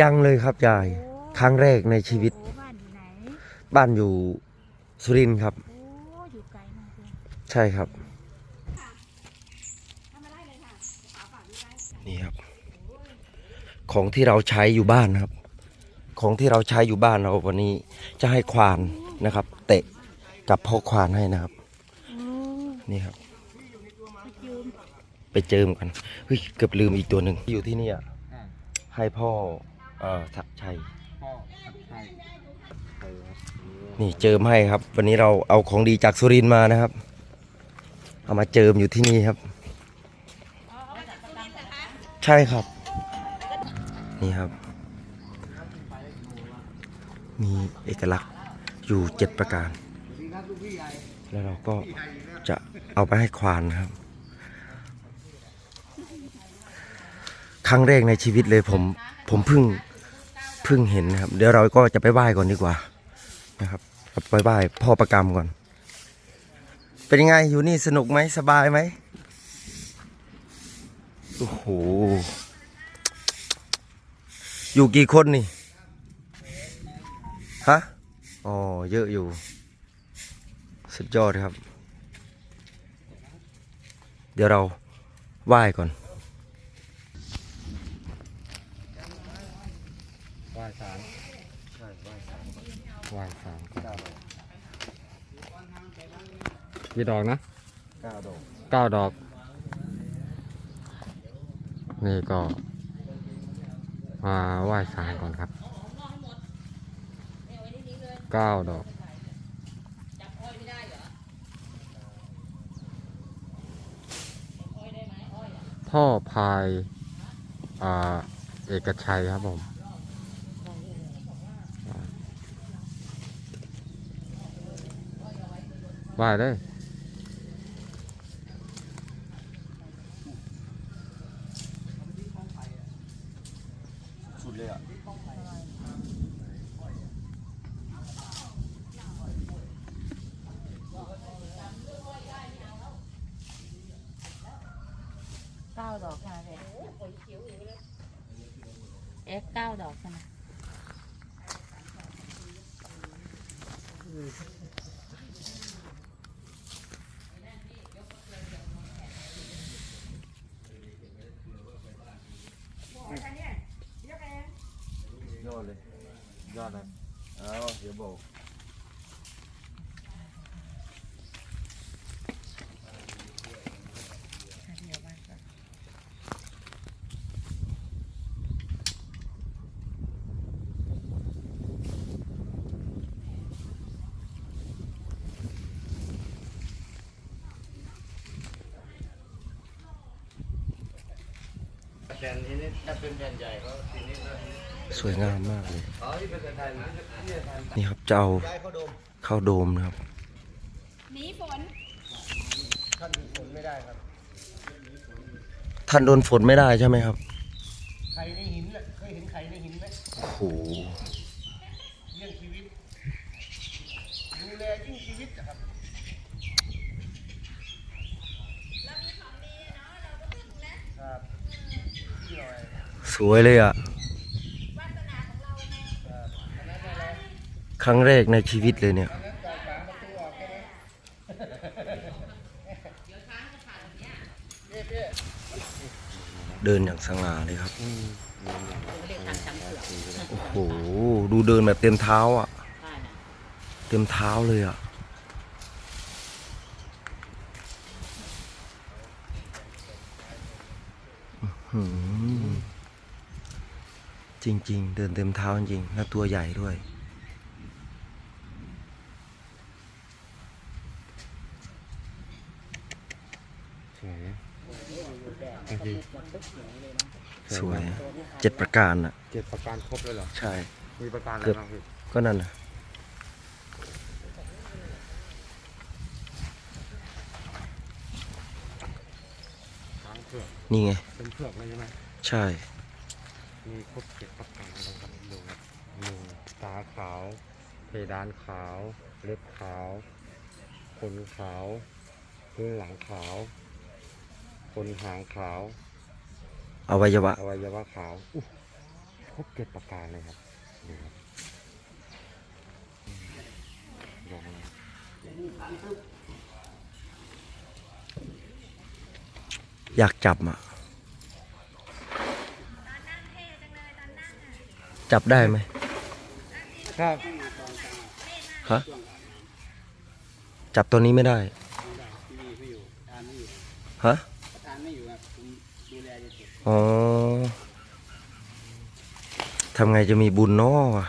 ยังเลยครับยาย ครั้งแรกในชีวิต โอ้บ้านอยู่ไหนบ้านอยู่สุรินทร์ครับ โอ้อยู่ไกลมากเลยใช่ครับ นี่ครับ ของที่เราใช้อยู่บ้านนะครับ ของที่เราใช้อยู่บ้านเราวันนี้จะให้ควานนะครับ เตะกับพ่อควานให้นะครับ โอ้นี่ครับ ไปยืมไปเจิมกันเฮ้ยเกือบลืมอีกตัวหนึ่งอยู่ที่นี่อะอ่าให้พ่อ เอ่อศักดิ์ชัยพ่อทักชัยใครครับนี่เจิมให้ครับ วันนี้เราเอาของดีจากสุรินทร์มานะครับ เอามาเจิมอยู่ที่นี่ครับ ใช่ครับ นี่ครับ มีเอกลักษณ์อยู่เจ็ดประการ แล้วเราก็จะเอาไปให้ควานนะครับ ครั้งแรกในชีวิตเลยผมผมเพิ่ง เพิ่งเห็นนะครับ เดี๋ยวเราก็จะไปไหว้ก่อนดีกว่านะครับไปไหว้พ่อประกรรมก่อน เป็นยังไงอยู่นี่สนุกไหมสบายไหมโอ้โหอยู่กี่คนนี่ฮะอ๋อเยอะอยู่ สุดยอดครับ เดี๋ยวเราไหว้ก่อน ไหว้สารใช่ไหว้สาร ไหว้สารกี่ดอกนะเก้าดอกเก้าดอก นี่ก็มาไหว้สารก่อนครับเก้าดอกพ่อพายอ่าเอกชัยครับผม ไห ว้เลยสุดเลยอะเก้าดอกใช่ไหมเอ๊ะเก้าดอกใช่ไหม ยอดเลย ยอดเลยเอาเดี๋ยวบอก เดี๋ยวว่าก่อน แผ่นทีนี้ถ้าเป็นแผ่นใหญ่ก็ทีนี้ก็สวยงามมากเลย อ๋อที่เป็นแผ่นไทยมันจะเนี่ยแผ่นนี่ครับจะเอาย้ายเข้าโดมเข้าโดมนะครับ หนีฝนท่านถึงผลไม่ได้ครับ ท่านโดนฝนไม่ได้ใช่ไหมครับ ไข่ในหินน่ะเคยเห็นไข่ในหินไหมโอ้โหเรื่องชีวิตดูแลยิ่งชีวิตนะครับครับที่หน่อย สวยเลยอะ ครั้งแรกในชีวิตเลยเนี่ย เดินอย่างสง่าเลยครับ โอ้โห ดูเดินแบบเต็มเท้าอะ เต็มเท้าเลยอะอื้อ จริง ๆ เดินเต็มเท้าจริงๆแล้วตัวใหญ่ด้วย สวยนะโอเคสวยเจ็ดประการอะ เจ็ดประการครบเลยเหรอ ใช่ มีประการอะไรเกือบ บ้างพี่ก็นั่นน่ะช้างเผือกนี่ไง เป็นเผือกเลยใช่ไหมใช่ มีครบเจ็ดประการเลยครับดูครับหนึ่งตาขาว เพดานขาว เล็บขาว ขนขาวพื้นหลังขาวขนหางขาว อวัยวะ อวัยวะขาวอุ๊ยครบเจ็ดประการเลยครับดูครับอืมลงเลยอยากจับอะ จับได้ไหมครับฮะจับตัวนี้ไม่ได้ไม่ไม่อยู่ประธานไม่อยู่ฮะประธานไม่อยู่ครับผมดูแลอยู่สุดอ๋อทำไงจะมีบุญเนาะวะ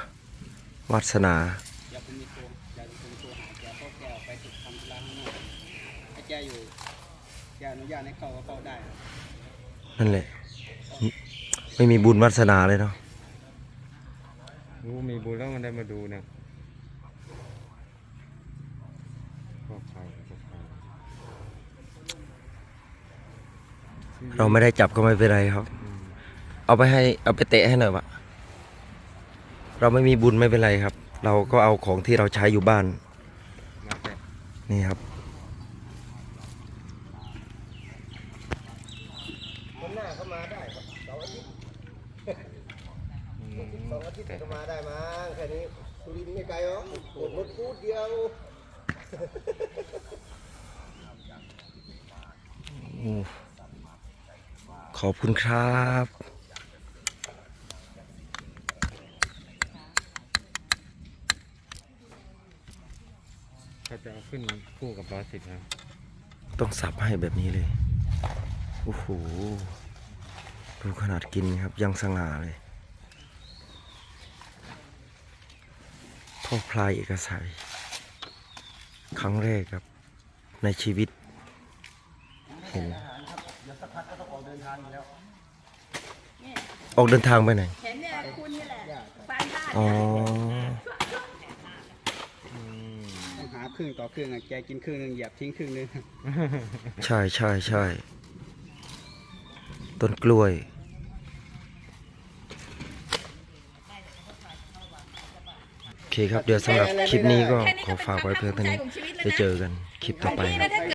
วาสนาเดี๋ยวผมมีโทรเดี๋ยวผมโทรหาแกเพราะแกออกไปติดทำธุระข้างนอกถ้าแกอยู่แกอนุญาตให้เข้าก็เข้าได้ครับนั่นแหละ ไม่มีบุญวาสนาเลยเนาะ รู้มีบุญแล้วมันได้มาดูเนี่ยก็ใครก็ใครเราไม่ได้จับก็ไม่เป็นไรครับอืมเอาไปให้เอาไปเตะให้หน่อยวะเราไม่มีบุญไม่เป็นไรครับ เราก็เอาของที่เราใช้อยู่บ้านมาแต่นี่ครับ คนหน้าเข้ามาได้ครับเสาร์อาทิตย์ อืม เสาร์อาทิตย์ แต่ ก็มาได้มั้งแค่นี้สุรินทร์ไม่ไกลหรอกกดรถพูดเดียวขอบคุณครับเขาจะเอาขึ้นคู่กับร้อยสิบนะต้องสับให้แบบนี้เลย โอ้โห ดูขนาดกินครับยังสง่าเลย พ่อพลายเอกสัยครั้งแรกครับ ในชีวิต เห็นเดี๋ยวสักพักก็ต้องออกเดินทางอยู่แล้วออกเดินทางไปไหนเห็นเนี่ยคุณนี่แหละบ้านบ้านอ๋ออืมต้องหาครึ่งต่อครึ่งอะแกกินครึ่งหนึงเหยียบทิ้งครึ่งหนึงใช่ใช่ใช่ต้นกล้วย โอ เคครับ เดี๋ยวสำหรับคลิปนี้ก็ขอฝากไว้เพียงเท่านี้ของชีวิตเจะเจอกันคลิปต่อไปครับ